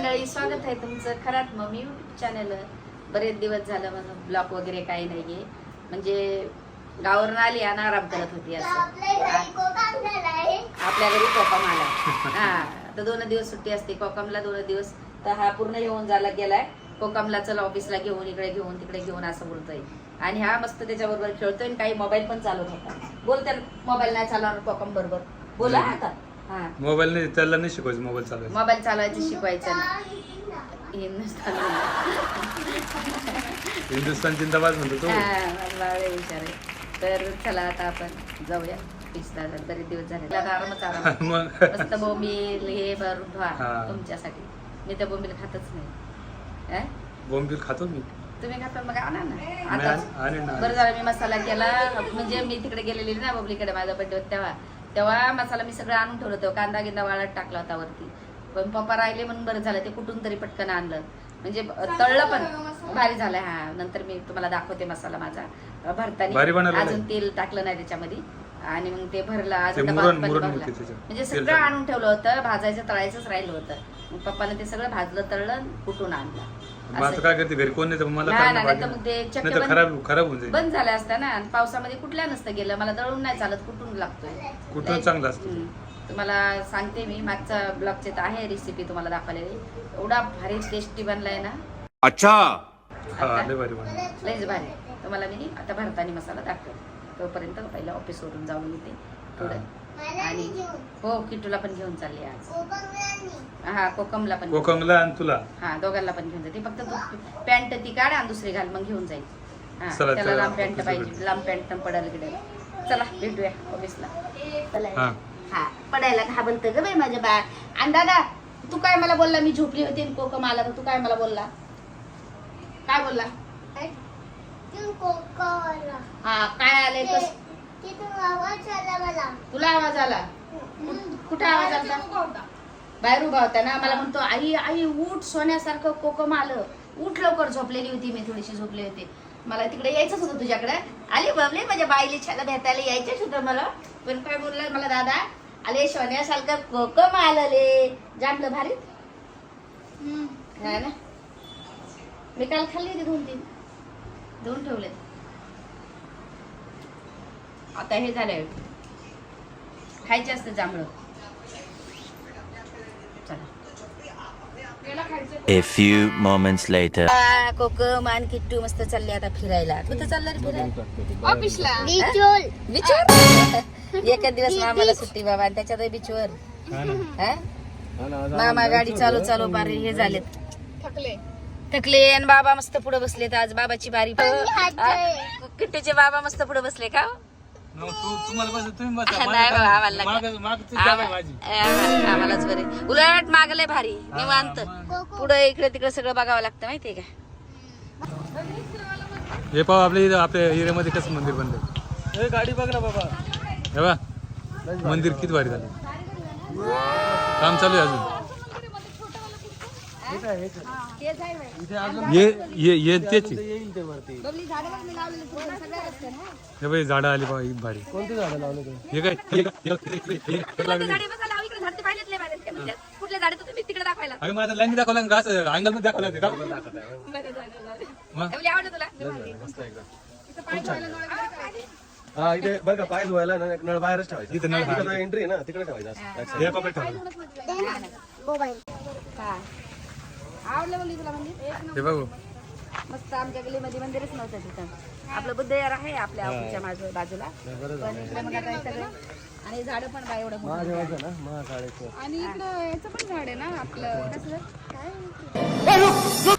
मंडळी स्वागत आहे तुमचं खरात मग. मी युट्यूब चॅनल बरेच दिवस झालं माझं ब्लॉग वगैरे काही नाहीये. म्हणजे गावावरून आली आणि आराम करत होती असं. आपल्या घरी कोकम आला. हा आता दोन दिवस सुट्टी असते. कोकमला दोन दिवस तर हा पूर्ण येऊन झाला गेलाय. कोकमला चला ऑफिसला घेऊन इकडे घेऊन तिकडे घेऊन असं बोलतोय. आणि हा मस्त त्याच्याबरोबर खेळतोय आणि काही मोबाईल पण चालवत होता. बोल तर मोबाईल नाही चालवणार कोकम बरोबर. बोला आता. हा. मोबाईल नाही त्याला नाही शिकवायचं मोबाईल चालवायचं. मोबाईल चालवायचं शिकवायचं नाही. हिंदुस्थान हिंदुस्तान जिंदाबाद म्हणतो तो. हा, आहे. तर चला आता आपण जाऊया. पिस्ता बरेच दिवस झाले. आता आरामच आराम मग. मस्त बोंबील हे भरून हा. ठेवा तुमच्यासाठी. मी तर बोंबील खातच नाही. अं? बोंबील खातो मी. तुम्ही खाता मग आणा ना. बरं झालं मी मसाला केला. म्हणजे मी तिकडे गेलेली ना बबलीकडे माझा बड्डे तेव्हा. तेव्हा मसाला मी सगळं आणून ठेवलं होतं. कांदा गिंदा वाळत टाकला होता वरती. पण पप्पा राहिले म्हणून बरं झालं. ते कुठून तरी पटकन आणलं. म्हणजे तळलं पण. भारी झालं. हा नंतर मी तुम्हाला दाखवते मसाला माझा. भारी भरताना अजून. तेल टाकलं नाही त्याच्यामध्ये. आणि मग ते भरलं. म्हणजे सगळं. आणून ठेवलं होतं. भाजायचं तळायचंच राहिलं होतं. मग पप्पाने ते सगळं भाजलं तळलं कुठून आणलं? मग आता असं. काय करते? घरी कोण नाही तर मला नाही, तर मग पाहिजे ते चक्के नाही तर बंद- खराब खराब होऊन जाईल. बंद झाल्या असत्या ना आणि पावसामध्ये कुठल्या नसतं गेलं मला दळून नाही चालत कुठून लागतोय? कुठून चांगलं असतं. हम्म. तुम्हाला सांगते मी मागचा ब्लॉगचे तर आहे रेसिपी तुम्हाला दाखवलेली. एवढा भारी टेस्टी बनलाय ना. अच्छा. हा लय भारी बनवलं. लयच भारी. तुम्हाला मी आता भरतानी मसाला दाखवेल. तोपर्यंत पहिला ऑफिसवरून जाऊन येते. थोडं आणि हो किटूला पण घेऊन चालली आज. हा कोकमला पण. कोकमला आणि तुला. हा दोघांना पण घेऊन जाते. फक्त तू पॅन्ट ती काढ आणि दुसरी घाल मग घेऊन जाईल. हा चला, त्याला चला, लांब पॅन्ट पाहिजे. लांब पॅन्ट पडेल गिडेल चला भेटूया ऑफिसला. हा. हा पडायला घाबरत ग बाई माझ्या बा आणि दादा तू काय मला बोलला? मी झोपली होती आणि कोकम आला तर तू काय मला बोलला? काय बोलला? हा काय आलंय? कस तुला आवाज आला? कुठ- कुठं आवाज आला बाहेर उभा होता ना? मला म्हणतो आई आई उठ. सोन्यासारखं कोकम आलं. उठ लवकर झोपलेली होती मी थोडीशी झोपली होती. मला तिकडे यायचंच होतं तुझ्याकडे. आले बाबले माझ्या बाईले छाला भेटायला यायचंच होतं मला. पण काय बोलला मला दादा? आले सोन्यासारखं कोकम आलं ले. जाणलं भारी. हा ना? मी काल खाल्ली होती दोन तीन दोन ठेवले आता हे झालंय. खायचे असतं जांभळं. चला. A few moments later. कोकम आणि किट्टू मस्त चालले आता फिरायला. कुठं चाललं रे फिरायला? ऑफिसला. बीचवर एका दिवस मामाला सुट्टी बाबा आणि त्याच्यात बीचवर हा. मामा गाडी चालू चालू बारे हे झालेत. थकले. थकले आणि बाबा मस्त पुढे बसलेत आज. बाबाची बारी. किट्टूचे बाबा मस्त पुढे बसले का तू तुम्हाला बस तुम्ही. नाही बाबा, आम्हाला लागलं. माझी आम्हालाच बरे उलट मागले भारी निवांत. पुढे इकडे तिकडे सगळं बघावं लागतं माहितीये का हे पाहू आपल्या इथं आपल्या एरियामध्ये कसं मंदिर बनलंय गाडी बघ ना बाबा हे बा मंदिर किती भारी झालं काम चालू आहे अजून ये ये ये तेच आहे. हे बाई झाडं आली बा ही भारी. कोणती झाडं लावले हे काय? हे काय- हे काय- हे काय- हे लागले कुठल्या झाडे तुम्ही तिकडे दाखवायला? अरे माझा लाईन दाखवला घास अँगलमध्ये दाखवला ते का? मग आवडलं तुला? हा इथे बरं का पाय धुवायला ना एक नळ बाहेरच ठेवायचा. इथं नळ इथं एंट्री आहे ना तिकडे ठेवायचा असं. हे. आवडलं बोलली तुला मंदिर? हे बघू. मस्त आमच्या गलीमध्ये मंदिरच नव्हतं तिथं. आपलं बुद्धयार आहे आपल्या ऑफिसच्या बाजू- बाजूला. पण इकडे मग आता सगळं आणि झाडं पण बाय एवढं आणि इकडं याचं पण झाड आहे ना आपलं? कसलं काय?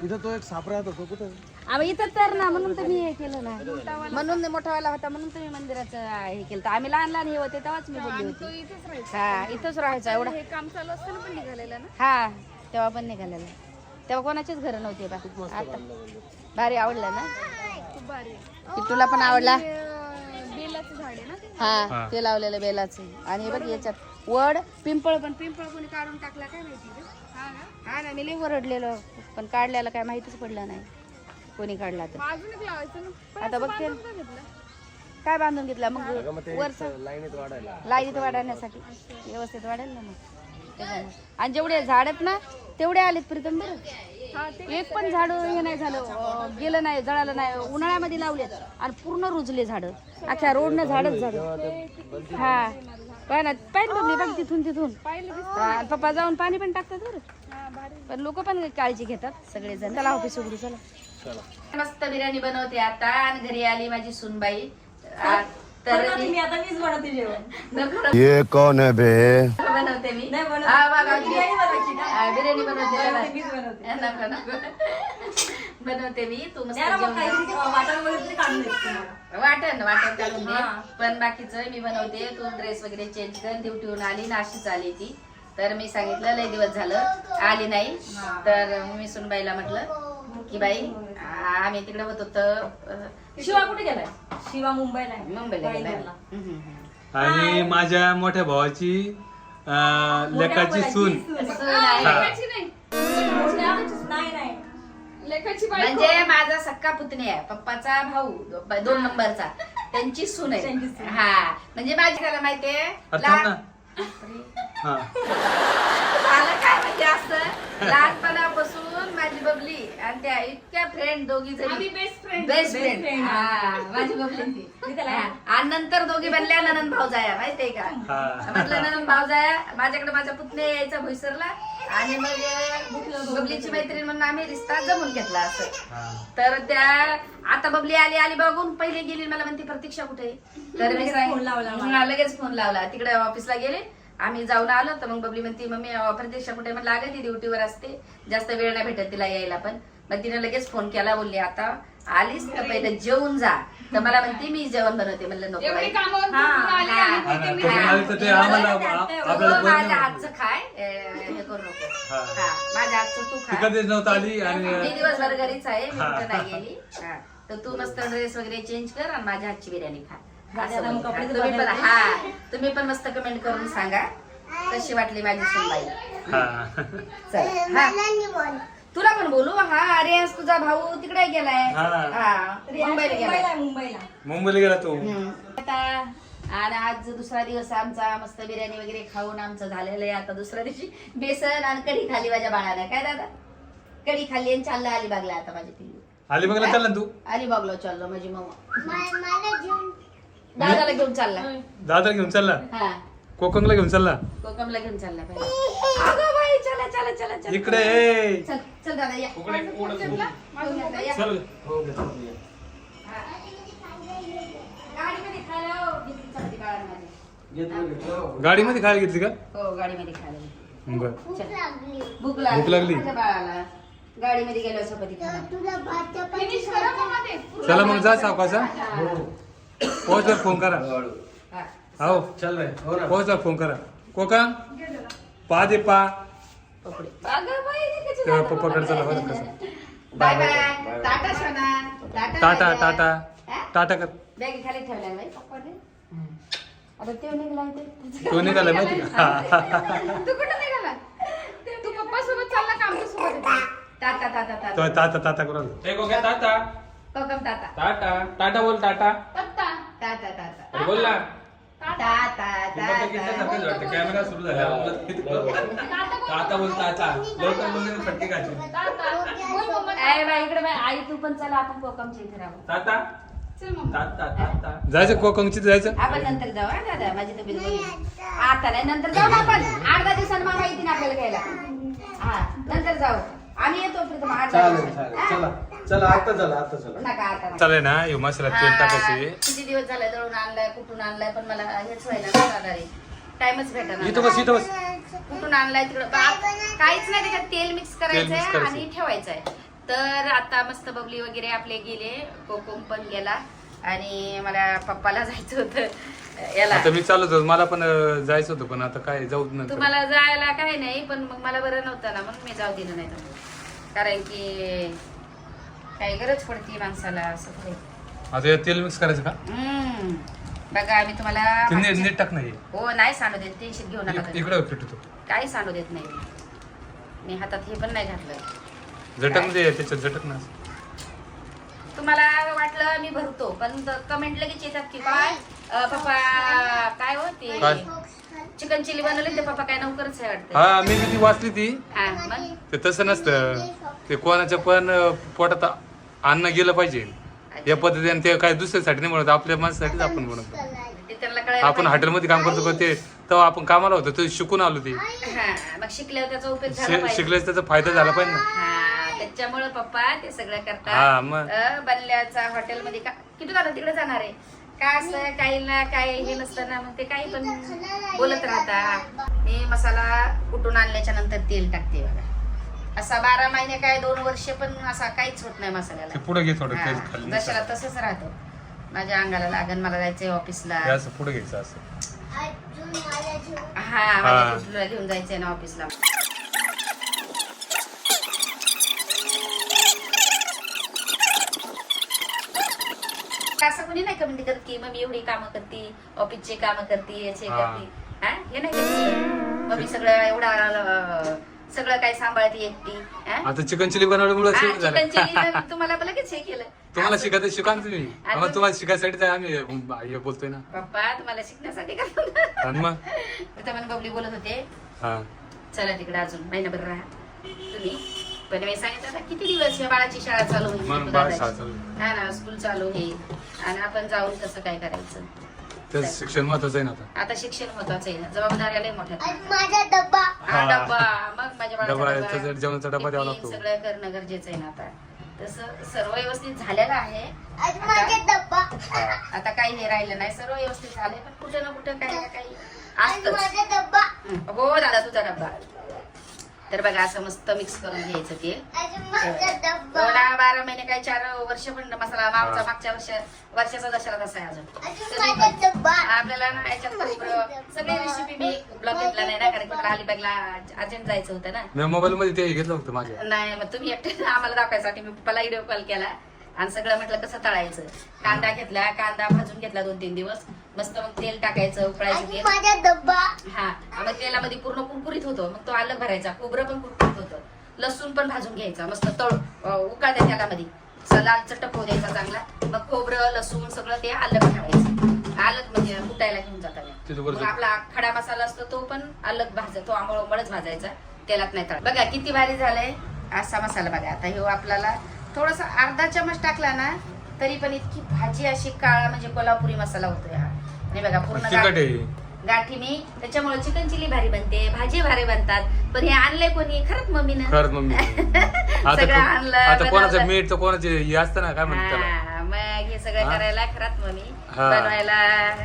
इथं तो एक साप राहत होतो कुठं? आम्ही इथं तर ना म्हणून तर मी हे केलं ना. म्हणून मोठा वाला होता म्हणून तुम्ही मंदिराचं हे केलं आम्ही लहान लहान हे होते तेव्हाच मी बोलली तो होती. हा इथंच राहायचं एवढं. हे काम चालू असताना पण निघालेलं ना? हा तेव्हा पण निघालेलं. तेव्हा कोणाचेच घर नव्हते बा. आता भारी आवडलं ना? खूप भारी. की तुला पण आवडला? हे, अं, बेलाचं झाड आहे ना ते? हा ते लावलेलं बेलाचं. आणि हे बघ याच्यात वड पिंपळ पण. पिंपळ कोणी काढून टाकला काय माहिती? हा ना? हा ना मी लई वरडलेलं पण काढल्याला काय माहितीच पडलं नाही. कोणी काढला तर. अजून लावायचं आता बघते. काय बांधून घेतला? मग वरच. लाईनीत वाढायला. लाइट वाढवण्यासाठी व्यवस्थित वाढेल ना मग. आणि जेवढे झाड आहेत ना तेवढे आलेत प्रीतम बरं. एक पण झाड हे नाही झालं गेलं नाही जळालं नाही उन्हाळ्यामध्ये लावलेत आणि पूर्ण रुजले झाड. अख्ख्या रोडनं झाडच झाड. हा. पाय ना पाहिजे बघ तिथून तिथून. पाहिलं पप्पा जाऊन पाणी पण टाकतात बरं. पण लोक पण काळजी घेतात सगळेजण. चला ऑफिस उघडू चला. मस्त बिर्याणी बनवते आता आणि घरी आली माझी सुनबाई. तर मी आता मीच बनवते जेवण. ये कौन है बे? बनवते मी. नाही बनवत. हा, बघा, बिर्याणी बनवायची का? हा, बिर्याणी बनवते. मीच बनवते. नको नको. बनवते मी. तू मस्त द्या ना मग जेवण काही कर. वाटण वगैरे तरी काढून देते तुम्हाला. वाटण वाटण काढून दे. हा. पण बाकीचं मी बनवते. तू ड्रेस वगैरे चेंज कर. ड्युटीहून आली नाशिक आली ती. तर मी सांगितलं लय दिवस झालं. आली नाही. तर मी सुनबाईला म्हटलं की बाई? आम्ही तिकडे होतो तर शिवा कुठे गेलाय? शिवा मुंबईला आहे. मुंबईला गेलाय. रायगडला. हम्म, हम्म, हम्म. आणि माझ्या मोठ्या भावाची अं, लेकाची सून. सून. आहे. हा. लेखाची नाही. नाही नाही. लेखाची बायको. म्हणजे माझा सक्का पुतणी आहे. पप्पाचा भाऊ दो- दोन नंबरचा. त्यांची सून आहे. सून. हा. म्हणजे माझी त्याला माहितीये अरे थांब ना. लहान- हा. झालं काय म्हणजे असं? लहानपणापासून माझी बबली आणि त्या इतक्या फ्रेंड दोघी आम्ही जणी बेस्ट फ्रेंड बेस्ट फ्रेंड. हा माझी बबली ती. आणि नंतर दोघी बनल्या ननंद भाऊ जाया माहितीये का हा. म्हटलं ननंद भाऊ जाया माझ्याकडे माझ्या पुतणे यायचा भुईसरला आणि मग बबलीची मैत्रीण म्हणून आम्ही रिश्ता जमून घेतला असं हा तर त्या आता बबली आली आली बघून पहिले गेली मला म्हणते प्रतीक्षा कुठे आहे? तर मी लगेच सांग- फोन लावला मला. हा, लगेच फोन लावला तिकडे ऑफिसला गेले आम्ही जाऊन आलो तर मग बबली म्हणते मम्मी प्रतीक्षा कुठे म्हटलं अगं ती ड्युटीवर असते जास्त वेळ नाही भेटत तिला यायला पण मग तिने लगेच फोन केला बोलली आता आलीस तर पहिले जेवून जा तर मला म्हणते मी जेवण बनवते म्हणलं नको एवढी बाई. कामावर हा, आली हा. आणि हा बोलते ना, मी तो म्हणाले तर ते आम्हाला आ- तू आपल्याला बोलणं माझ्या. हातचं खाय अं, हे करू नको हा. हा माझ्या हातचं तू ती खा कधीच नव्हतं आली आणि मी दिवसभर घरीच आहे मी. कुठं नाही गेली हा. तर तू मस्त ड्रेस वगैरे चेंज कर आणि माझ्या हातची बिर्याणी खा तुम्ही पण. हा तुम्ही पण मस्त कमेंट करून सांगा. कशी वाटली माझी सुनबाई? हा. चल हा. तुला पण बोलू? हा अरे आज तुझा भाऊ तिकडे गेलाय. हा. हा मुंबईला गेलाय. मुंबईला गेला तो. आता आणि आज दुसरा दिवस आमचा मस्त बिर्याणी वगैरे खाऊन आमचं झालेलं आहे. आता दुसऱ्या दिवशी बेसन आणि कढी खाली माझ्या बाळाला. काय दादा? कढी खाल्ली आणि चालला अलिबागला आता माझी पिल्लू. अलिबागला चालला तू? अलिबागला चाललो माझी मम्मा. दादाला घेऊन चालला. दादा घेऊन चालला? हा. कोकणला घेऊन चालला? कोकमला घेऊन चालला पहिले. अगं बाई चला चला चला चला. इकडे ये. चल चल दादा या. उकडे, उकडे, उकडे. घेऊन येतो, या. चल हो. हा. गाडीमध्ये खायला हो, घेतली चपाती बाळाला माझ्या. घेतो, घेतो. गाडीमध्ये खायला घेतली का? हो गाडीमध्ये खायला बर. भूक लागली. भूक लागली? माझ्या बाळाला. गाडीमध्ये गेलो चपाती खायला. फिनिश करा मग ते चला मग जा सावकासा पोहोचवर फोन करा. हा. चल रे हो ना. पोहोचवर फोन करा. कोका? पा दे पा. हे जातं पप्पाकडे चला? बरं कसं? Bye bye. टाटा सोना. Tata tata. टाटा. हा? टाटा कर. बॅगी खाली ठेवल्या बाई पप्पाने आता ते निघाला ते तो निघाला माहिती का? तू कुठं निघाला? तू पप्पा सोबत चालला का आमच्यासोबत? टाटा टाटा. तो टाटा गया टाटा. कोकम टाटा. टाटा. टाटा बोल टाटा. पत्ता टाटा टाटा अरे बोल ना. वाटतं? कॅमेरा सुरू झाला. बोलत किती टाटा बोल टाटा लवकर बोलले फटके इकडे आई तू पण चला आपण कोकमच्या इथे राहू. टाटा चल मम्मा. टाटा टाटा जायचं कोकणची जायचं? आपण नंतर जाऊ हा दादा. माझी तब्येत बरी आहे. आता नाही नंतर जाऊ ना आपण. आठ दहा दिवसांनी मामा येतील आपल्याला घ्यायला. हा नंतर जाऊ. आम्ही येतो प्रीतम आठ दहा चालेल दिवसांनी. चालेल. हा? चला. चला आता चला आता चला. नका आता नका. चालेल ना हे मसाला तेल हा, टाकायचे किती दिवस झाले दळून आणलाय कुठून आणलाय पण मला हेच व्हायला टाइमच भेटणार इथं बस इथं बस. कुठून आणलाय तिकडं बा- काहीच नाही त्याच्यात तेल मिक्स करायचंय. आणि ठेवायचंय. तर आता मस्त बबली वगैरे आपले गेले कोकम पण गेला आणि मला पप्पाला जायचं होतं याला. आता मी चालत होतो मला पण अं, जायचं होतं पण आता काय जाऊ नंतर. तुम्हाला जायला काही नाही पण मग मला बरं नव्हतं ना म्हणून मी जाऊ दिलं नाही तुम्हाला कारण की काही गरज पडते माणसाला असं थोडी. आता हे तेल मिक्स करायचं का? हम्म. बघा मी तुम्हाला ते नीट टाक नाही हो. नाही सांडू देत टेन्शन घेऊ नका तुम्ही. इकडे फिटतो काही सांडू देत नाही. मी. मी हातात हे पण नाही घातलं. झटकमध्ये त्याच्यात झटक ना. तुम्हाला वाटलं मी भरतो पण कमेंट लगेच येतात की काय? अं, पप्पा काय हो ते? काय? चिकन चिली बनवली ते पप्पा काय नवकरच आहे वाटतं. हा मी बी ती वाचली ती? हा मग? ते तसं नसतं. ते कोणाच्या पण अं, पोटात अन्न गेलं पाहिजे. या पद्धतीने ते काय दुसऱ्यासाठी नाही म्हणत आपल्या माणसासाठीच आपण म्हणतो ते त्यांना कळायला आपण पाहिजे. हॉटेलमध्ये काम करतो का ते तेव्हा आपण कामाला होतो ते शिकून आलो ते. हा मग शिकल्यावर त्याचा उपयोग झाला शि- पाहिजे. शिकल्यास त्याचा फायदा झाला पाहिजे ना. हा त्याच्यामुळे पप्पा ते सगळं हा, करतात मग. अं, बनल्याचा हॉटेलमध्ये का किती झालं तिकडे जाणार आहे? काय असं काहीला काय हे नसतं ना मग ते काही पण बोलत राहता. मी मसाला कुटून आणल्याच्या नंतर तेल टाकते बघा. असा बारा महिने काय दोन वर्ष पण असा काहीच होत नाही मसाल्याला. पुढे घे थोडं तेल हा, खाली जशाला तसंच राहतं. माझ्या अंगाला लागन मला जायचंय ऑफिसला. हे असं पुढे घ्यायचं असं. हा माझ्या घेऊन जायचंय ना ऑफिसला. असं कोणी नाही कमेंट करत की मम्मी एवढी कामं करते ऑफिसचे कामं करते याचे हा. करते. हा हे नाही करत. मम्मी सगळं एवढा सगळं काय सांभाळते एकटी हा? आता चिकन चिली बनवल्यामुळे हा, झालं चिकन चिली तर तुम्हाला पण लगेच हे केलं. तुम्हाला शिकायचं शिका ना तुम्ही. आणि आम्हाला तुम्हाला शिकायसाठी आम्ही हे बोलतोय ना. पप्पा तुम्हाला शिकण्यासाठी करतो आणि मग? तिथं पण बबली बोलत होते. हा. चला तिकडे अजून महिनाभर राहा. तुम्ही? पण मी सांगितलं किती दिवस या बाळाची शाळा चालू होईल? मग तू बाळ दादाची. शाळा चालू होईल. हा ना स्कूल चालू होईल. आणि आपण जाऊन कसं काय करायचं? ते शिक्षण महत्वाचं आहे ना आता. आता शिक्षण महत्वाचं आहे ना. जबाबदाऱ्या लय मोठ्या आहेत. माझा डब्बा. हा हा. डब्बा. मग माझ्या डबा त्याचा जेवणाचा डबा द्यावा टिफिन लागतो. सगळं करणं गरजेचं आहे ना आता. तसं सर्व व्यवस्थित झालेलं आहे. आज माझा डब्बा. आता काही हे राहिलं नाही. सर्व व्यवस्थित झाले पण कुठं ना कुठं काही ना काही आज असतंच. माझा डब्बा. हं. हो दादा तुझा डब्बा. तर बघा असं मस्त मिक्स करून घ्यायचं माझा डब्बा. एवढा बारा महिने काय चार वर्ष पण मसाला मागचा. मागच्या वर्ष वर्षाचा दशरा तसा आहे अजून. माझा आपल्याला ना याच्यात सगळी रेसिपी मी ब्लॉग घेतला नाही ना कारण की मला अलिबागला अर्जंट जायचं होतं ना. मी मोबाईल मध्ये ते घेतलं होतं माझ्या. नाही मग तुम्ही एकटे आम्हाला दाखवायसाठी मी पप्पाला व्हिडिओ कॉल केला. आणि सगळं म्हटलं कसं तळायचं? कांदा घेतला कांदा भाजून घेतला दोन तीन दिवस. मस्त मग तेल टाकायचं उकळायचं आज तेल. माझा डब्बा. हा मग तेलामध्ये पूर्ण कुरकुरीत होतो. मग तो अलग भरायचा. खोबरं पण कुरकुरीत होतं. लसूण पण भाजून घ्यायचा. मस्त तळ उकळत्या तेलामध्ये. चटक होऊ द्यायचा चांगला. मग खोबरं लसूण सगळं ते अलग ठेवायचं. अलग म्हणजे कुटायला घेऊन जातात आपला खडा मसाला असतो तो पण अलग भाजा तो आंबळच भाजायचा. तेलात नाही तळ बघा किती भारी झालंय असा मसाला बघा. आता ह्यो आपल्याला थोडासा अर्धा चमच टाकला ना तरी पण इतकी भाजी अशी काळा म्हणजे कोल्हापुरी मसाला होतोय हा. आणि बघा पूर्ण तिखट आहे. गाठी मी. त्याच्यामुळे चिकन चिली भारी बनते भाजी भारी बनतात. पण हे आणलंय कोणी? खरंच मम्मीनं. खरंच मम्मी. सगळं आणलं, आता कोणाचं बनवलं. मीठ तर कोणाचे हे असतं ना काय म्हणतात मग हे सगळं? करायला खरात मम्मी. बनवायला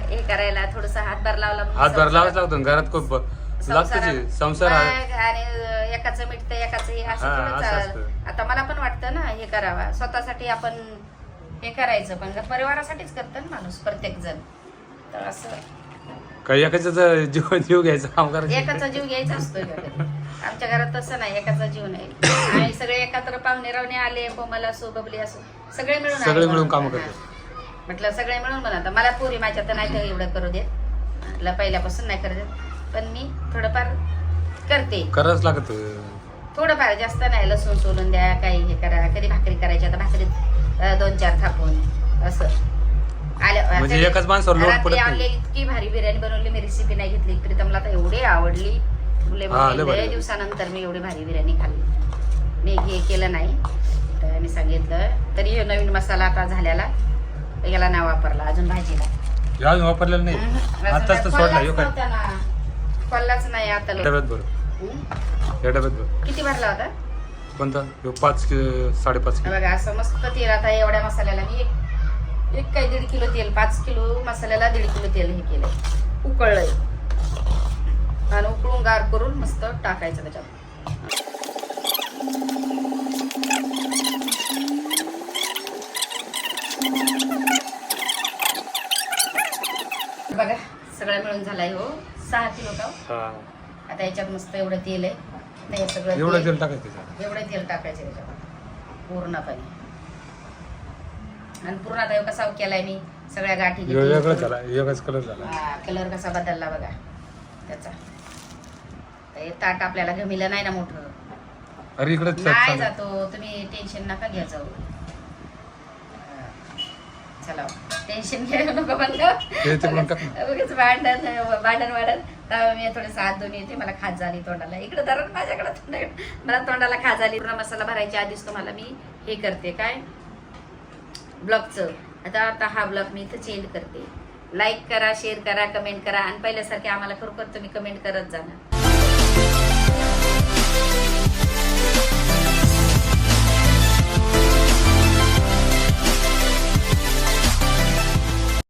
हे करायला थोडस हातभार लावला हातभार लावाच लागतो घरात खूप संसारात- संसार आणि एकाचं मीठ तर एकाचं हे असं. आता मला पण वाटतं ना हे करावा. स्वतःसाठी आपण हे करायचं पण परिवारासाठीच करतं ना माणूस प्रत्येक जण तर असं. काही एकाचा जीव जीव घ्यायचा काम करायचं. एकाचा जीव घ्यायचा असतो. आमच्या घरात तसं नाही एकाचा जीव नाही. सगळे एकत्र पाहुणे रावणे आले कोमल असो बबली असो सगळे मिळून सगळे आले. मिळून. कामं हा. करतात. म्हटलं सगळे मिळून बनवतात मला पोरी माझ्या तर नाही तर एवढं करू देत. म्हटलं पहिल्यापासून नाही करू देत. पण मी थोडंफार करते. करावंच लागत. थोडंफार जास्त नाही. लसूण सोलून द्या काही हे करा. कधी भाकरी करायची आता भाकरीत अं, दोन चार थापून असं. म्हणजे एकाच माणसावर लोड रात्री पडत नाही. आणलेली इतकी भारी बिर्याणी बनवली मी रेसिपी नाही घेतली प्रीतमला तर एवढी आवडली. लय हा, लय भारी. दिवसानंतर मी एवढी भारी बिर्याणी खाल्ली. मी हे केलं नाही तर मी सांगितलं तरी ह्यो नवीन मसाला आता झालेला याला नाही वापरला अजून भाजीला. अजून वापरलेलं नाही. आताच तर सोडला काय. खोललाच नाही आता लोक. डब्यात हं? या डब्यात भर. किती भरला होता? कोणता? ह्यो पाच कि- साडेपाच हे किलो बघा असं मस्त तेल आता एवढ्या मसाल्याला मी एक एक काय दीड किलो तेल पाच किलो मसाल्याला दीड किलो तेल हे केलंय. उकळलंय. आणि उकळून गार करून मस्त टाकायचं त्याच्यात. बघा सगळं मिळून झालाय हो. सहा किलो का? आता याच्यात मस्त एवढं तेल आहे. आता हे सगळं एवढं तेल- टाकायचं. एवढं तेल टाकायचं त्याच्यात. पूर्णपणे. आणि पूर्ण आता कसा केलाय मी सगळ्या गाठी वेगळाच झाला वेगळाच कलर झाला. कलर कसा बदलला बघा त्याचा. हे ताट आपल्याला गमिलं नाही ना मोठं. अरे इकडे नाही जातो तुम्ही टेन्शन नका घ्या जाऊ. चला. टेन्शन घ्यायला नको. उगाच भांडण भांडण वाढत तेव्हा मी थोडंसं हात धुवून येते मला खाज झाली तोंडाला. इकडे धरण माझ्याकडे तोंडाकडे मला तोंडाला खाज झाली पूर्ण मसाला भरायच्या आधीच तुम्हाला मी हे करते काय? ब्लॉगचं. आता आता हा ब्लॉग मी इथं चेंज करते. लाईक करा शेअर करा कमेंट करा. आणि पहिल्यासारखे आम्हाला खरोखर तुम्ही कमेंट करत जाणार